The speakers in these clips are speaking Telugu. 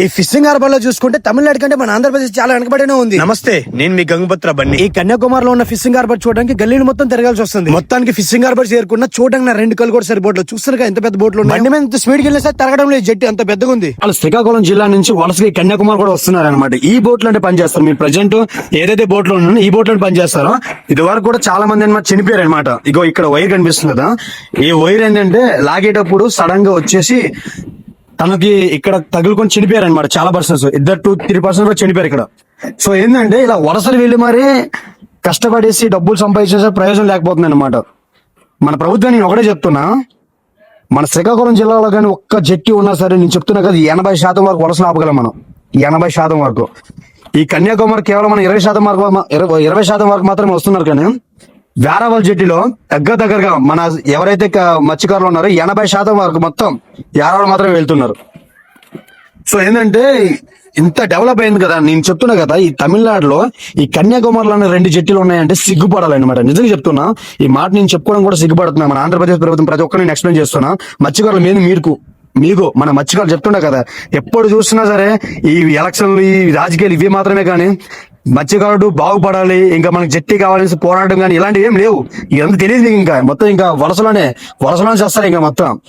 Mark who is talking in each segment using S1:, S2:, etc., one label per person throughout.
S1: ఈ ఫిషింగ్ హార్బర్లో చూసుకుంటే తమిళనాడు కంటే మన ఆంధ్రప్రదేశ్ చాలా వెనకబడినే ఉంది.
S2: నమస్తే నేను మీ గంగపత్ర బండి
S1: ఈ కన్యాకుమారిలో ఉన్న ఫిషింగ్ హార్బర్ చూడడానికి గల్లీని మొత్తం తిరగాల్సి వస్తుంది. మొత్తానికి ఫిషింగ్ హార్బర్ చేరుకున్న చూడడానికి నా రెండు కళ్ళు కూడా సరి బోట్లు చూస్తున్నారు ఎంత పెద్ద బోట్లు ఉన్నాయి. బండి మీద ఇంత స్పీడ్ వెళ్ళినా సరే తిరగడం లేదు జట్టి అంత పెద్దగా ఉంది. వాళ్ళు శ్రీకాకుళం జిల్లా నుంచి వలసగా ఈ కన్యాకుమారి కూడా వస్తున్నారు అనమాట ఈ బోట్లు అంటే పనిచేస్తారు. మీరు ప్రజెంట్ ఏదైతే బోట్లో ఉన్నారో ఈ బోట్లో పనిచేస్తారో ఇది వరకు కూడా చాలా మంది అనమాట చనిపోయారు అనమాట ఇగో ఇక్కడ వైర్ కనిపిస్తుంది కదా. ఈ వైర్ ఏంటంటే లాగేటప్పుడు సడన్గా వచ్చేసి తనకి ఇక్కడ తగులుకొని చనిపోయారు అనమాట చాలా పర్సన్స్. ఇద్దరు టూ త్రీ పర్సెంట్ కూడా చనిపోయారు ఇక్కడ. సో ఏంటంటే ఇలా వలసలు వెళ్ళి మరీ కష్టపడేసి డబ్బులు సంపాదించేసే ప్రయోజనం లేకపోతుంది అనమాట మన ప్రభుత్వం నేను ఒకటే చెప్తున్నా. మన శ్రీకాకుళం జిల్లాలో కానీ ఒక్క జట్టి ఉన్నా సరే నేను చెప్తున్నా కదా ఎనభై శాతం వరకు వలసలు ఆపగలం మనం. ఎనభై శాతం వరకు. ఈ కన్యాకుమారి కేవలం మన ఇరవై శాతం వరకు ఇరవై ఇరవై శాతం వరకు మాత్రమే వస్తున్నారు కానీ వేరవల్ జట్టిలో దగ్గర దగ్గరగా మన ఎవరైతే మత్స్యకారులు ఉన్నారో ఎనభై శాతం వరకు మొత్తం యారవల్ మాత్రమే వెళ్తున్నారు. సో ఏంటంటే ఇంత డెవలప్ అయింది కదా నేను చెప్తున్నా కదా ఈ తమిళనాడులో ఈ కన్యాకుమారిలో అనే రెండు జట్టులు ఉన్నాయంటే సిగ్గుపడాలన్నమాట. నిజంగా చెప్తున్నా ఈ మాట నేను చెప్పుకోవడం కూడా సిగ్గుపడుతున్నా. మన ఆంధ్రప్రదేశ్ ప్రభుత్వం ప్రతి ఒక్కరు నేను ఎక్స్ప్లెయిన్ చేస్తున్నా. మత్స్యకారుల మీద మీకు మీకు మన మత్స్యకారులు చెప్తుండే కదా ఎప్పుడు చూసినా సరే ఈ ఎలక్షన్లు ఈ రాజకీయాలు ఇవి మాత్రమే కానీ మత్స్యకారుడు బాగుపడాలి ఇంకా మనకి జట్టి కావాలని పోరాటం కానీ ఇలాంటివి ఏం లేవు. ఇదంతా తెలియదు ఇంకా. మొత్తం ఇంకా వలసలోనే వలసలోనే చేస్తారు ఇంకా మొత్తం.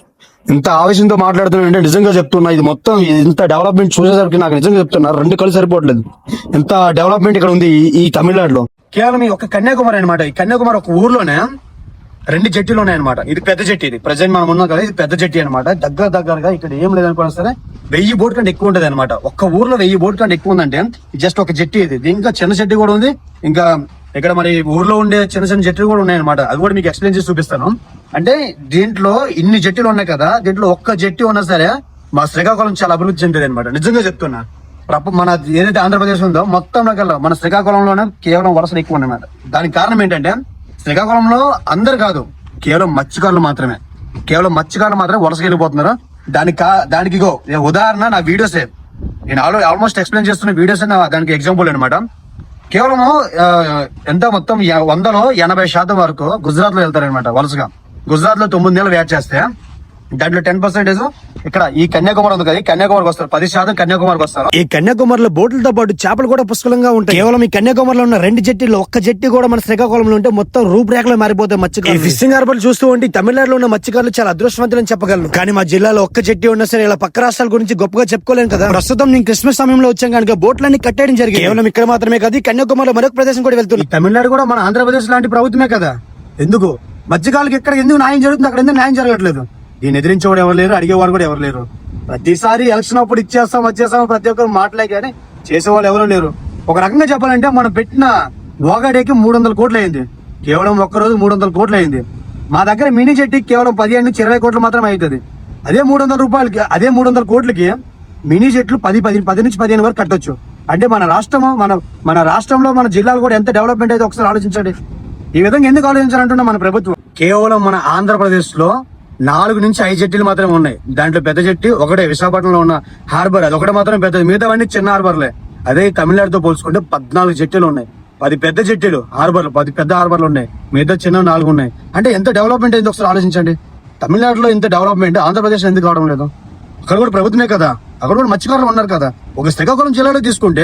S1: ఇంత ఆవేశంతో మాట్లాడుతున్నా అంటే నిజంగా చెప్తున్నా ఇది మొత్తం ఇంత డెవలప్మెంట్ చూసేసరికి నాకు నిజంగా చెప్తున్నా రెండు కళ్ళు సరిపోవట్లేదు. ఇంత డెవలప్మెంట్ ఇక్కడ ఉంది ఈ- ఈ తమిళనాడులో. కేవలం ఈ ఒక కన్యాకుమారి అనమాట ఈ కన్యాకుమారి ఒక ఊర్లోనే రెండు జట్టీలు ఉన్నాయన్నమాట. ఇది పెద్ద జట్టి ఇది. ప్రజెంట్ మనం ఉన్నాం కదా ఇది పెద్ద జట్టి అనమాట దగ్గర దగ్గరగా ఇక్కడ ఏం లేదనుకున్నా సరే వెయ్యి బోట్ కంటే ఎక్కువ ఉంటుంది అనమాట ఒక్క ఊర్లో వెయ్యి బోట్ కంటే ఎక్కువ ఉందంటే జస్ట్ ఒక జట్టి ఇది. ఇంకా చిన్న జట్టి కూడా ఉంది. ఇంకా ఇక్కడ మరి ఊర్లో ఉండే చిన్న చిన్న జట్టులు కూడా ఉన్నాయన్నమాట. అది కూడా మీకు ఎక్స్ప్లెయిన్ చేసి చూపిస్తాను. అంటే దీంట్లో ఇన్ని జట్టులు ఉన్నాయి కదా దీంట్లో ఒక్క జట్టి ఉన్నా సరే మా శ్రీకాకుళం చాలా అభివృద్ధి చెందేది అనమాట నిజంగా చెప్తున్నా. ప్రప మన ఏదైతే ఆంధ్రప్రదేశ్ ఉందో మొత్తం మన శ్రీకాకుళంలోనే కేవలం వలసలు ఎక్కువ ఉన్నమాట దానికి కారణం ఏంటంటే శ్రీకాకుళంలో అందరు కాదు కేవలం మత్స్యకారులు మాత్రమే. కేవలం మత్స్యకారులు మాత్రమే వలస వెళ్ళిపోతున్నారు. దానికి కా- దానికి గో ఉదాహరణ నా వీడియోసే. నేను ఆల్ ఆల్మోస్ట్ ఎక్స్ప్లెయిన్ చేస్తున్న వీడియోస్ దానికి ఎగ్జాంపుల్ అనమాట కేవలం ఎంత మొత్తం వందలో ఎనభై శాతం వరకు గుజరాత్లో వెళ్తారనమాట వలసగా. గుజరాత్లో తొమ్మిది నెలలు వేట్ చేస్తే దాంట్లో టెన్ పర్సెంటేజ్ ఇక్కడ ఈ కన్యాకుమారి ఉంది కదా కన్యాకుమారికి వస్తారు. పది శాతం కన్యాకుమారికి వస్తారు. ఈ కన్యాకుమారిలో బోట్లతో పాటు చేపలు కూడా పుష్కలంగా ఉంటాయి. కేవలం ఈ కన్యాకుమారిలో ఉన్న రెండు జట్టీలు ఒక్క జట్టి కూడా మన శ్రీకాకుళంలో ఉంటే మొత్తం రూపురేఖలు మారిపోతాయి మత్స్యకారులు. ఈ ఫిషింగ్ హార్బర్ చూస్తూ ఉంటే ఈ తమిళనాడులో ఉన్న మత్స్యకారులు చాలా అదృష్టవంతులని చెప్పగలను. కానీ మా జిల్లాలో ఒక్క జట్టి ఉన్నా సరే ఇలా పక్క రాష్ట్రాల గురించి గొప్పగా చెప్పుకోలేను కదా. ప్రస్తుతం నేను క్రిస్మస్ సమయంలో వచ్చాం కనుక బోట్లన్నీ కట్టేయడం జరిగింది. కేవలం ఇక్కడ మాత్రమే కాదు కన్యాకుమారిలో మరొక ప్రదేశం కూడా వెళ్తుంది తమిళనాడు కూడా మన ఆంధ్రప్రదేశ్ లాంటి ప్రభుత్వమే కదా. ఎందుకు? మధ్యకాలకి ఎక్కడ ఎందుకు న్యాయం జరుగుతుంది? అక్కడ ఎందుకు న్యాయం జరగట్లేదు? దీన్ని ఎదిరించేవాడు ఎవరు లేరు అడిగేవాడు కూడా ఎవరు లేరు. ప్రతిసారి ఎలక్షన్ అప్పుడు ఇచ్చేస్తాం వచ్చేస్తాం ప్రతి ఒక్కరు మాటలే కానీ చేసేవాళ్ళు ఎవరు లేరు. ఒక రకంగా చెప్పాలంటే మనం పెట్టిన ఓగాడేకి మూడు వందల కోట్లు అయింది. కేవలం ఒక్క రోజు మూడు వందల కోట్లు అయింది. మా దగ్గర మినీ జెట్టికి కేవలం పదిహేను నుంచి ఇరవై కోట్లు మాత్రమే అవుతుంది. అదే మూడు వందల రూపాయలకి అదే మూడు వందల కోట్లకి మినీ చెట్లు పది పది పది నుంచి పదిహేను వరకు కట్టొచ్చు. అంటే మన రాష్ట్రము మన మన రాష్ట్రంలో మన జిల్లాలు కూడా ఎంత డెవలప్మెంట్ అయితే ఒకసారి ఆలోచించండి. ఈ విధంగా ఎందుకు ఆలోచించాలంటున్నా మన ప్రభుత్వం. కేవలం మన ఆంధ్రప్రదేశ్లో నాలుగు నుంచి ఐదు జట్టీలు మాత్రమే ఉన్నాయి. దాంట్లో పెద్ద జట్టి ఒకటే విశాఖపట్నంలో ఉన్న హార్బర్ అది ఒకటే మాత్రం పెద్దది. మిగతావన్నీ చిన్న హార్బర్లే. అదే తమిళనాడుతో పోల్చుకుంటే పద్నాలుగు జట్టీలు ఉన్నాయి. పది పెద్ద జట్టీలు హార్బర్లు పది పెద్ద హార్బర్లు ఉన్నాయి. మిగతా చిన్న నాలుగు ఉన్నాయి. అంటే ఎంత డెవలప్మెంట్ అయింది ఒకసారి ఆలోచించండి. తమిళనాడులో ఇంత డెవలప్మెంట్ ఆంధ్రప్రదేశ్ ఎందుకు కావడం లేదు? అక్కడ కూడా ప్రభుత్వమే కదా. అక్కడ కూడా మత్స్యకారులు ఉన్నారు కదా. ఒక శ్రీకాకుళం జిల్లాలో తీసుకుంటే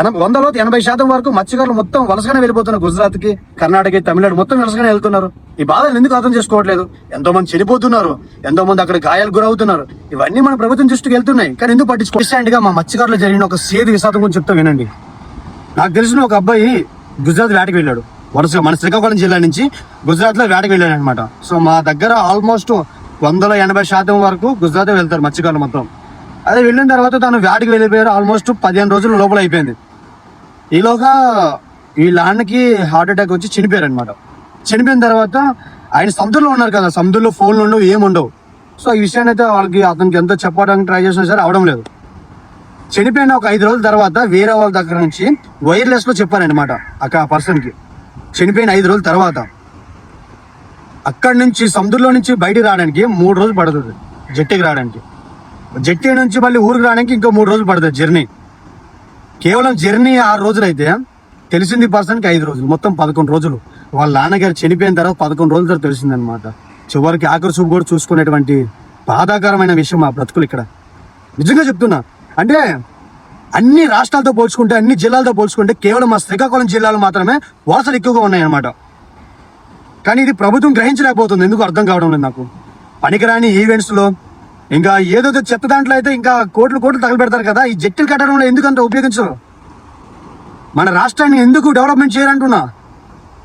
S1: ఎనభై వందలో ఎనభై శాతం వరకు మత్స్యకారులు మొత్తం వలసగానే వెళ్ళిపోతున్నారు గుజరాత్కి కర్ణాటక తమిళనాడు మొత్తం వలసగానే వెళ్తున్నారు. ఈ బాధలు ఎందుకు అర్థం చేసుకోవట్లేదు? ఎంతో మంది చనిపోతున్నారు ఎంతో మంది అక్కడ గాయాలు గురవుతున్నారు. ఇవన్నీ మన ప్రభుత్వం దృష్టికి వెళ్తున్నాయి. కానీ ఎందుకు పట్టించుకో రీసెంట్గా మా మత్స్యకారులు జరిగిన ఒక సేదు విషాదం గురించి చెప్తా వినండి. నాకు తెలిసిన ఒక అబ్బాయి గుజరాత్ వేటకి వెళ్ళాడు. వరుసగా మన శ్రీకాకుళం జిల్లా నుంచి గుజరాత్లో వేటకి వెళ్ళాడు అనమాట సో మా దగ్గర ఆల్మోస్ట్ వందల ఎనభై శాతం వరకు గుజరాత్ వెళ్తారు మత్స్యకారులు మొత్తం అదే వెళ్ళిన తర్వాత తను వేటకి వెళ్ళిపోయారు. ఆల్మోస్ట్ పదిహేను రోజుల లోపల అయిపోయింది. ఈలోగా వీళ్ళ నాన్నకి హార్ట్ అటాక్ వచ్చి చనిపోయారు అనమాట చనిపోయిన తర్వాత ఆయన సముద్రంలో ఉన్నారు కదా సముద్రంలో ఫోన్లు ఉండవు ఏముండవు ఉండవు. సో ఈ విషయాన్ని అయితే వాళ్ళకి అతనికి ఎంతో చెప్పడానికి ట్రై చేసినా సరే అవడం లేదు. చనిపోయిన ఒక ఐదు రోజుల తర్వాత వేరే వాళ్ళ దగ్గర నుంచి వైర్లెస్లో చెప్పారనమాట అక్కడ పర్సన్కి చనిపోయిన ఐదు రోజుల తర్వాత. అక్కడి నుంచి సముద్రంలో నుంచి బయటికి రావడానికి మూడు రోజులు పడుతుంది. జట్టికి రావడానికి. జట్టి నుంచి మళ్ళీ ఊరికి రావడానికి ఇంకో మూడు రోజులు పడుతుంది జర్నీ. కేవలం జర్నీ ఆరు రోజులు అయితే తెలిసింది పర్సన్కి ఐదు రోజులు మొత్తం పదకొండు రోజులు. వాళ్ళ నాన్నగారు చనిపోయిన తర్వాత పదకొండు రోజుల తర్వాత తెలిసిందనమాట చివరికి ఆఖరి చూపు కూడా చూసుకునేటువంటి బాధాకరమైన విషయం మా బ్రతుకులు ఇక్కడ. నిజంగా చెప్తున్నా అంటే అన్ని రాష్ట్రాలతో పోల్చుకుంటే అన్ని జిల్లాలతో పోల్చుకుంటే కేవలం మా శ్రీకాకుళం జిల్లాలో మాత్రమే వలసలు ఎక్కువగా ఉన్నాయన్నమాట. కానీ ఇది ప్రభుత్వం గ్రహించలేకపోతుంది. ఎందుకు అర్థం కావడం లేదు నాకు. పనికిరాని ఈవెంట్స్లో ఇంకా ఏదో చెత్త దాంట్లో అయితే ఇంకా కోట్లు కోట్లు తగలబెడతారు కదా. ఈ జట్టులు కట్టడంలో ఎందుకు అంత ఉపయోగించరు? మన రాష్ట్రాన్ని ఎందుకు డెవలప్మెంట్ చేయాలంటున్నా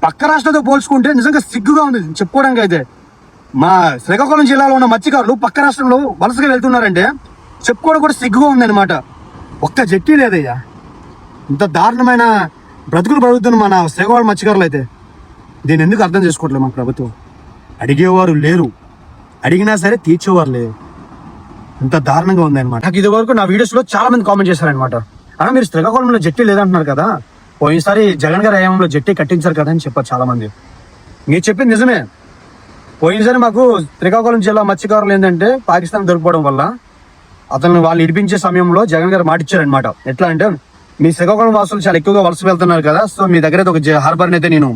S1: పక్క రాష్ట్రంతో పోల్చుకుంటే నిజంగా సిగ్గుగా ఉంది చెప్పుకోవడానికి అయితే. మా శ్రీకాకుళం జిల్లాలో ఉన్న మత్స్యకారులు పక్క రాష్ట్రంలో వలసగా వెళ్తున్నారంటే చెప్పుకోవడం కూడా సిగ్గుగా ఉంది అనమాట ఒక్క జట్టి లేదయ్యా. ఇంత దారుణమైన బ్రతుకులు బ్రతుకుతున్న మన శ్రీకాకుళం మత్స్యకారులు అయితే. దీన్ని ఎందుకు అర్థం చేసుకోవట్లేదు మా ప్రభుత్వం? అడిగేవారు లేరు. అడిగినా సరే తీర్చేవారు లేరు. ఇంత దారుణంగా ఉంది అనమాట నాకు ఇది వరకు నా వీడియోస్లో చాలా మంది కామెంట్ చేశారనమాట అన్న మీరు శ్రీకాకుళంలో జట్టి లేదంటున్నారు కదా? పోయినసారి జగన్ గారి హయాంలో జట్టి కట్టించారు కదా అని చెప్పారు చాలా మంది మీరు చెప్పింది నిజమే. పోయినసారి మాకు శ్రీకాకుళం జిల్లా మత్స్యకారులు ఏంటంటే పాకిస్తాన్ దొరికిపోవడం వల్ల అతను వాళ్ళు ఇడిపించే సమయంలో జగన్ గారు మాటిచ్చారనమాట ఎట్లా అంటే మీ శ్రీకాకుళం వాసులు చాలా ఎక్కువగా వలస వెళ్తున్నారు కదా సో మీ దగ్గర అయితే ఒక హార్బర్ అయితే నేను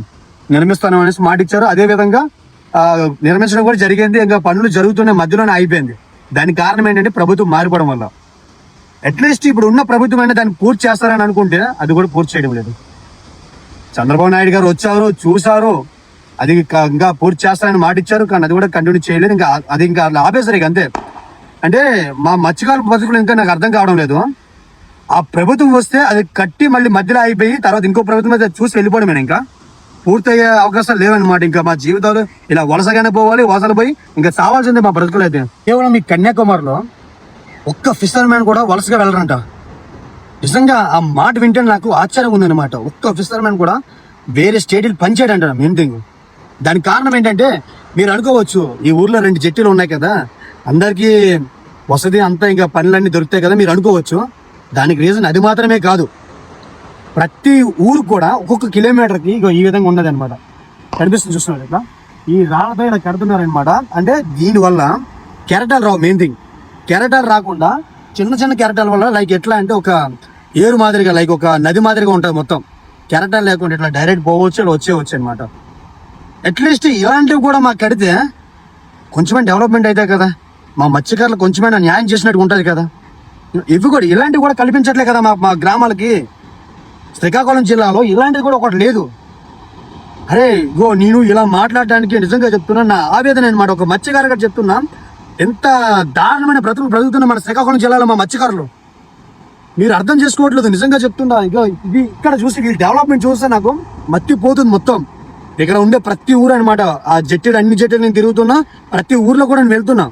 S1: నిర్మిస్తాను అనేసి మాటిచ్చారు అదే విధంగా నిర్మించడం కూడా జరిగింది. ఇంకా పనులు జరుగుతున్న మధ్యలోనే అయిపోయింది. దానికి కారణం ఏంటంటే ప్రభుత్వం మారిపోవడం వల్ల. అట్లీస్ట్ ఇప్పుడు ఉన్న ప్రభుత్వం అయినా దాన్ని పూర్తి చేస్తారని అనుకుంటే అది కూడా పూర్తి చేయడం లేదు. చంద్రబాబు నాయుడు గారు వచ్చారు చూసారు అది ఇంకా- పూర్తి చేస్తారని మాట ఇచ్చారు. కానీ అది కూడా కంటిన్యూ చేయలేదు. ఇంకా అది ఇంకా అట్లా అంతే. అంటే మా మత్స్యకాల బతుకులు ఇంకా నాకు అర్థం కావడం లేదు. ఆ ప్రభుత్వం వస్తే అది కట్టి మళ్ళీ మధ్యలో అయిపోయి తర్వాత ఇంకో ప్రభుత్వం అయితే చూసి వెళ్ళిపోవడమే ఇంకా? పూర్తయ్యే అవకాశాలు లేవన్నమాట. ఇంకా మా జీవితాలు ఇలా వలసగానే పోవాలి వలసలు పోయి ఇంకా సావాల్సిందే మా బ్రతుకులు అయితే. కేవలం ఈ కన్యాకుమారిలో ఒక్క ఫిషర్ మ్యాన్ కూడా వలసగా వెళ్ళరంట. నిజంగా ఆ మాట వింటే నాకు ఆశ్చర్యం ఉందన్నమాట. ఒక్క ఫిషర్ మ్యాన్ కూడా వేరే స్టేట్లు పనిచేయడంట మెయిన్ థింగ్ దానికి కారణం ఏంటంటే మీరు అనుకోవచ్చు ఈ ఊర్లో రెండు జట్టీలు ఉన్నాయి కదా. అందరికీ వసతి అంతా ఇంకా పనులన్నీ దొరుకుతాయి కదా మీరు అనుకోవచ్చు. దానికి రీజన్ అది మాత్రమే కాదు. ప్రతి ఊరు కూడా ఒక్కొక్క కిలోమీటర్కి ఇగో ఈ విధంగా ఉన్నది అనమాట కనిపిస్తుంది చూస్తున్నారు ఇట్లా ఈ రాళ్ళతో ఇలా కడుతున్నారనమాట అంటే దీనివల్ల కెరటాలు రావు మెయిన్ థింగ్ కెరటాలు రాకుండా చిన్న చిన్న కెరటాల వల్ల లైక్ ఎట్లా అంటే ఒక ఏరు మాదిరిగా లైక్ ఒక నది మాదిరిగా ఉంటుంది మొత్తం. కెరటాలు లేకుండా ఇట్లా డైరెక్ట్ పోవచ్చు ఇలా వచ్చేవచ్చు అనమాట అట్లీస్ట్ ఇలాంటివి కూడా మాకు కడితే కొంచెమైనా డెవలప్మెంట్ అవుతాయి కదా. మా మత్స్యకారులు కొంచెమైనా న్యాయం చేసినట్టు ఉంటుంది కదా. ఇవి కూడా ఇలాంటివి కూడా కల్పించట్లే కదా మా మా గ్రామాలకి. శ్రీకాకుళం జిల్లాలో ఇలాంటిది కూడా ఒకటి లేదు. అరే ఇగో నేను ఇలా మాట్లాడడానికి నిజంగా చెప్తున్నా నా ఆవేదన అనమాట ఒక మత్స్యకారుగా చెప్తున్నా ఎంత దారుణమైన బ్రతుకులు బ్రతుకుతున్న మన శ్రీకాకుళం జిల్లాలో మా మత్స్యకారులు. మీరు అర్థం చేసుకోవట్లేదు నిజంగా చెప్తున్నా. ఇక ఇది ఇక్కడ చూసి ఈ డెవలప్మెంట్ చూస్తే నాకు మత్తిపోతుంది మొత్తం. ఇక్కడ ఉండే ప్రతి ఊరు అనమాట ఆ జట్టెడు అన్ని జట్టెలు నేను తిరుగుతున్నా ప్రతి ఊర్లో కూడా నేను వెళ్తున్నా.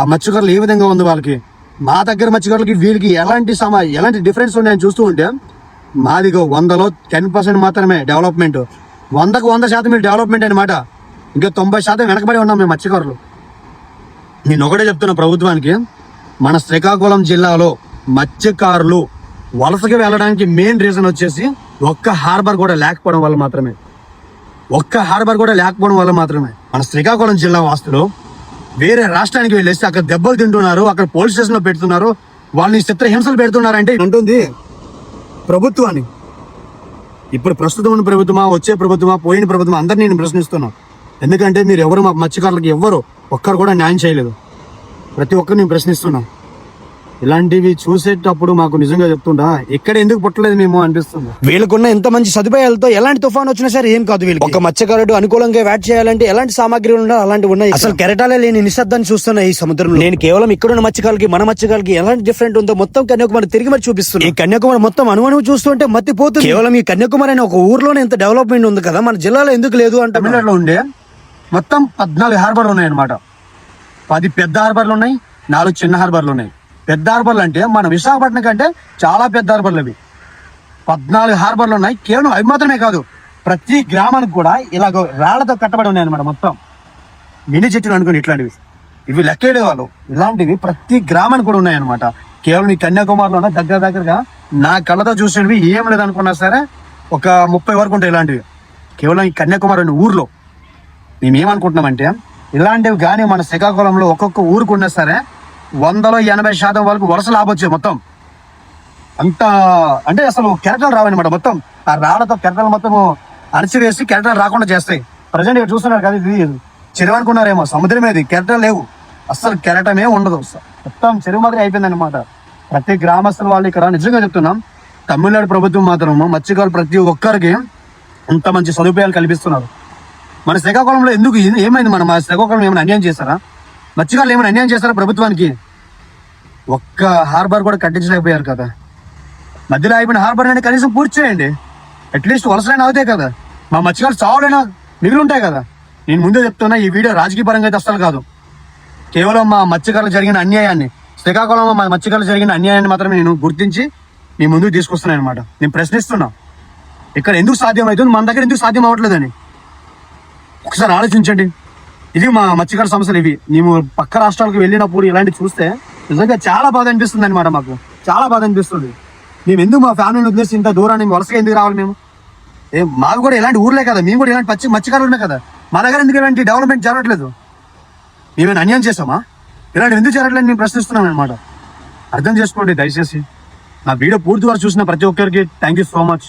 S1: ఆ మత్స్యకారులు ఏ విధంగా ఉంది వాళ్ళకి? మా దగ్గర మత్స్యకారులకి వీళ్ళకి ఎలాంటి సమా ఎలాంటి డిఫరెన్స్ ఉన్నాయని చూస్తూ ఉంటే మాదిగో వందలో టెన్ పర్సెంట్ మాత్రమే డెవలప్మెంట్. వందకు వంద శాతం మీరు డెవలప్మెంట్ అనమాట ఇంకా తొంభై శాతం వెనకబడి ఉన్నాం మేము మత్స్యకారులు. నేను ఒకటే చెప్తున్నా ప్రభుత్వానికి మన శ్రీకాకుళం జిల్లాలో మత్స్యకారులు వలసగా వెళ్ళడానికి మెయిన్ రీజన్ వచ్చేసి ఒక్క హార్బర్ కూడా లేకపోవడం వల్ల మాత్రమే. ఒక్క హార్బర్ కూడా లేకపోవడం వల్ల మాత్రమే. మన శ్రీకాకుళం జిల్లా వాస్తులు వేరే రాష్ట్రానికి వెళ్ళేసి అక్కడ దెబ్బలు తింటున్నారు అక్కడ పోలీస్ స్టేషన్లో పెడుతున్నారు వాళ్ళని చిత్రహింసలు పెడుతున్నారంటే ఉంటుంది. ప్రభుత్వాన్ని. ఇప్పుడు ప్రస్తుతం ఉన్న ప్రభుత్వమా వచ్చే ప్రభుత్వమా పోయిన ప్రభుత్వం అందరినీ నేను ప్రశ్నిస్తున్నాను ఎందుకంటే మీరు ఎవరు మా మత్స్యకారులకు ఎవ్వరు ఒక్కరు కూడా న్యాయం చేయలేదు. ప్రతి ఒక్కరు నేను ప్రశ్నిస్తున్నాం. ఇలాంటివి చూసేటప్పుడు మాకు నిజంగా చెప్తుండా ఇక్కడ ఎందుకు పుట్టలేదు మేము అనిపిస్తుంది. వీళ్ళకున్న ఎంత మంచి సదుపాయాలతో ఎలాంటి తుఫాన్ వచ్చినా సరే ఏం కాదు వీళ్ళు ఒక మత్స్యకారుడు అనుకూలంగా వ్యాట్ చేయాలంటే ఎలాంటి సామాగ్రి ఉండాలి అలాంటివి ఉన్నాయి. అసలు కెరటాలే లేని నిశ్శబ్దాన్ని చూస్తున్నా ఈ సముద్రంలో. నేను కేవలం ఇక్కడున్న మత్స్యకారులకి మన మత్స్యకారులకి ఎలాంటి డిఫరెంట్ ఉందో మొత్తం కన్యాకుమారి తిరిగి మరి చూపిస్తుంది ఈ కన్యాకుమారి మొత్తం అనువనువు చూస్తుంటే మత్తిపోతుంది కేవలం ఈ కన్యాకుమారి అనే ఒక ఊర్లోనే ఇంత డెవలప్మెంట్ ఉంది కదా మన జిల్లాలో ఎందుకు లేదు అంటే తమిళనాడులో ఉండే మొత్తం పద్నాలుగు హార్బర్లు ఉన్నాయి అనమాట పది పెద్ద హార్బర్లు ఉన్నాయి నాలుగు చిన్న హార్బర్లు ఉన్నాయి. పెద్ద హార్బర్లు అంటే మన విశాఖపట్నం కంటే చాలా పెద్ద హార్బర్లు అవి. పద్నాలుగు హార్బర్లు ఉన్నాయి. కేవలం అవి మాత్రమే కాదు ప్రతి గ్రామానికి కూడా ఇలాగ రాళ్ళతో కట్టబడి ఉన్నాయి అనమాట మొత్తం. మినీ చెట్లు అనుకుని ఇట్లాంటివి. ఇవి లెక్కేడే వాళ్ళు ఇలాంటివి ప్రతి గ్రామానికి కూడా ఉన్నాయన్నమాట కేవలం ఈ కన్యాకుమారిలో దగ్గర దగ్గరగా నా కళ్ళతో చూసినవి ఏం లేదనుకున్నా సరే ఒక ముప్పై వరకు ఉంటాయి ఇలాంటివి. కేవలం ఈ కన్యాకుమారి అనే ఊర్లో. మేమేమనుకుంటున్నామంటే ఇలాంటివి కానీ మన శ్రీకాకుళంలో ఒక్కొక్క ఊరికి ఉన్నా సరే వందలో ఎనభై శాతం వరకు వరుస లాభొచ్చాయి మొత్తం. అంత అంటే అసలు కెరటాలు రావన్నమాట మొత్తం. ఆ రాళ్ళతో కెరటాలు మొత్తం అరిచివేసి కెరటాలు రాకుండా చేస్తాయి. ప్రజెంట్ ఇక్కడ చూస్తున్నారు కదా ఇది చెరువు అనుకున్నారేమో సముద్రం ఇది కెరటాలు లేవు. అసలు కెరటమే ఉండదు. మొత్తం చెరువు మాదిరి అయిపోయిందనమాట ప్రతి గ్రామస్తుల వాళ్ళు ఇక్కడ నిజంగా చెప్తున్నాం తమిళనాడు ప్రభుత్వం మాత్రము మత్స్యకారులు ప్రతి ఒక్కరికి ఇంత మంచి సదుపాయాలు కల్పిస్తున్నారు. మన శ్రీకాకుళంలో ఎందుకు ఏమైంది మన? మా శ్రీకాకుళం ఏమైనా అన్యాయం చేస్తారా మత్స్యకారులు ఏమైనా అన్యాయం చేస్తారా ప్రభుత్వానికి? ఒక్క హార్బర్ కూడా కట్టించలేకపోయారు కదా. మధ్యలో అయిపోయిన హార్బర్ అనేది కనీసం పూర్తి చేయండి. అట్లీస్ట్ వలసలైనా అవుతాయి కదా. మా మత్స్యకారులు చావులైనా? మిగులుంటాయి ఉంటాయి కదా. నేను ముందే చెప్తున్నా ఈ వీడియో రాజకీయ పరంగా అయితే అస్సలు కాదు. కేవలం మా మత్స్యకారులు జరిగిన అన్యాయాన్ని శ్రీకాకుళంలో మా మత్స్యకారులు జరిగిన అన్యాయాన్ని మాత్రమే నేను గుర్తించి మీ ముందుకు తీసుకొస్తున్నాను అనమాట నేను ప్రశ్నిస్తున్నా. ఇక్కడ ఎందుకు సాధ్యం అవుతుంది మన దగ్గర ఎందుకు సాధ్యం అవ్వట్లేదని. ఒకసారి ఆలోచించండి. ఇది మా మత్స్యకార సమస్యలు ఇవి. మేము పక్క రాష్ట్రాలకు వెళ్ళినప్పుడు ఇలాంటి చూస్తే నిజంగా చాలా బాధ అనిపిస్తుంది అనమాట మాకు. చాలా బాధ అనిపిస్తుంది. మేము ఎందుకు మా ఫ్యామిలీని వదిలేసి ఇంత దూరాన్ని వలసగా ఎందుకు రావాలి మేము? ఏ మాకు కూడా ఇలాంటి ఊర్లే కదా. మేము కూడా ఇలాంటి పచ్చి మత్స్యకారులు కదా. మా దగ్గర ఎందుకు ఇలాంటి డెవలప్మెంట్ జరగట్లేదు? మేమేమైనా అన్యాయం చేసామా ఇలాంటి ఎందుకు జరగట్లేదు మేము ప్రశ్నిస్తున్నాం అనమాట అర్థం చేసుకోండి దయచేసి. నా వీడియో పూర్తి వరకు చూసిన ప్రతి ఒక్కరికి థ్యాంక్ యూ సో మచ్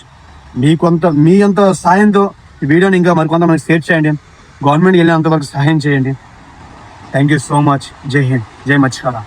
S1: మీ కొంత మీ అంత సాయంతో ఈ వీడియోని ఇంకా మరికొంతమంది షేర్ చేయండి. గవర్నమెంట్ వెళ్ళినంత వరకు సహాయం చేయండి. థ్యాంక్ యూ సో మచ్ జై హింద్ జై మత్స్యకార